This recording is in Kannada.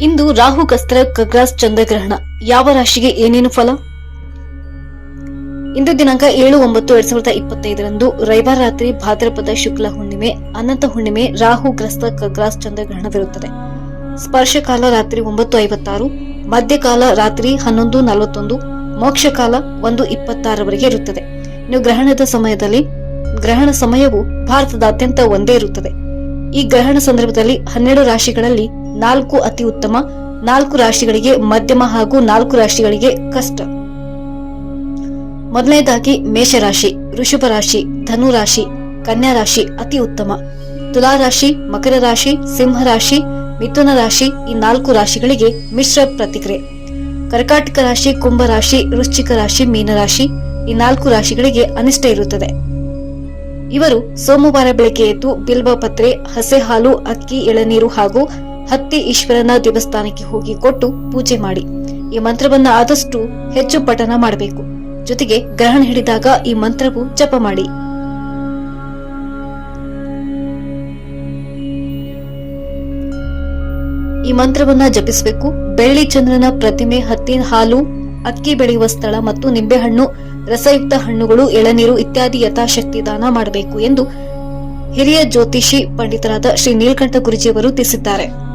ಇಂದು ರಾಹು ಕಸ್ತ್ರ ಕಗ್ರಾಸ್ ಚಂದ್ರಗ್ರಹಣ. ಯಾವ ರಾಶಿಗೆ ಏನೇನು ಫಲ? ಇಂದು ದಿನಾಂಕ ಏಳು ಒಂಬತ್ತು ಎರಡ್ ಸಾವಿರದ ಇಪ್ಪತ್ತೈದರಂದು ರವಿವಾರ ರಾತ್ರಿ ಭಾದ್ರಪದ ಶುಕ್ಲ ಹುಣ್ಣಿಮೆ, ಅನಂತ ಹುಣ್ಣಿಮೆ, ರಾಹು ಗ್ರಸ್ತ ಕಗ್ರಾಸ್ ಚಂದ್ರಗ್ರಹಣವಿರುತ್ತದೆ. ಸ್ಪರ್ಶಕಾಲ ರಾತ್ರಿ ಒಂಬತ್ತು ಐವತ್ತಾರು ಮಧ್ಯಕಾಲ ರಾತ್ರಿ ಹನ್ನೊಂದು ನಲವತ್ತೊಂದು ಮೋಕ್ಷಕಾಲ ಒಂದು ಇಪ್ಪತ್ತಾರವರೆಗೆ ಇರುತ್ತದೆ. ಇನ್ನು ಗ್ರಹಣದ ಸಮಯದಲ್ಲಿ, ಗ್ರಹಣ ಸಮಯವು ಭಾರತದಾದ್ಯಂತ ಒಂದೇ ಇರುತ್ತದೆ. ಈ ಗ್ರಹಣ ಸಂದರ್ಭದಲ್ಲಿ ಹನ್ನೆರಡು ರಾಶಿಗಳಲ್ಲಿ ನಾಲ್ಕು ಅತಿ ಉತ್ತಮ, ನಾಲ್ಕು ರಾಶಿಗಳಿಗೆ ಮಧ್ಯಮ ಹಾಗೂ ನಾಲ್ಕು ರಾಶಿಗಳಿಗೆ ಕಷ್ಟ. ಮೊದಲನೇದಾಗಿ ಮೇಷರಾಶಿ, ವೃಷಭ ರಾಶಿ, ಧನು ರಾಶಿ, ಕನ್ಯಾ ರಾಶಿ ಅತಿ ಉತ್ತಮ. ತುಲಾ ರಾಶಿ, ಮಕರ ರಾಶಿ, ಸಿಂಹ ರಾಶಿ, ಮಿಥುನ ರಾಶಿ ಈ ನಾಲ್ಕು ರಾಶಿಗಳಿಗೆ ಮಿಶ್ರ ಪ್ರತಿಕ್ರಿಯೆ. ಕರ್ಕಾಟಕ ರಾಶಿ, ಕುಂಭ ರಾಶಿ, ವೃಶ್ಚಿಕ ರಾಶಿ ಮೀನರಾಶಿ ಈ ನಾಲ್ಕು ರಾಶಿಗಳಿಗೆ ಅನಿಷ್ಟ ಇರುತ್ತದೆ. ಇವರು ಸೋಮವಾರ ಬೆಳಗ್ಗೆ ಎದ್ದು ಬಿಲ್ವ ಪತ್ರೆ ಹಸೆ ಹಾಲು ಅಕ್ಕಿ, ಎಳನೀರು ಹಾಗೂ ಹತ್ತಿ ಈಶ್ವರನ ದೇವಸ್ಥಾನಕ್ಕೆ ಹೋಗಿ ಕೊಟ್ಟು ಪೂಜೆ ಮಾಡಿ. ಈ ಮಂತ್ರವನ್ನ ಆದಷ್ಟು ಹೆಚ್ಚು ಪಠನ ಮಾಡಬೇಕು. ಜೊತೆಗೆ ಗ್ರಹಣ ಹಿಡಿದಾಗ ಈ ಮಂತ್ರವು ಜಪ ಮಾಡಿ. ಈ ಮಂತ್ರವನ್ನ ಜಪಿಸಬೇಕು. ಬೆಳ್ಳಿ ಚಂದ್ರನ ಪ್ರತಿಮೆ ಹತ್ತಿ ಹಾಲು, ಅಕ್ಕಿ ಬೆಳೆಯುವ ಸ್ಥಳ ಮತ್ತು ನಿಂಬೆಹಣ್ಣು, ರಸಯುಕ್ತ ಹಣ್ಣುಗಳು, ಎಳನೀರು ಇತ್ಯಾದಿ ಯಥಾಶಕ್ತಿ ದಾನ ಮಾಡಬೇಕು ಎಂದು ಹಿರಿಯ ಜ್ಯೋತಿಷಿ ಪಂಡಿತರಾದ ಶ್ರೀ ನೀಲಕಂಠ ಗುರುಜಿಯವರು ತಿಳಿಸಿದ್ದಾರೆ.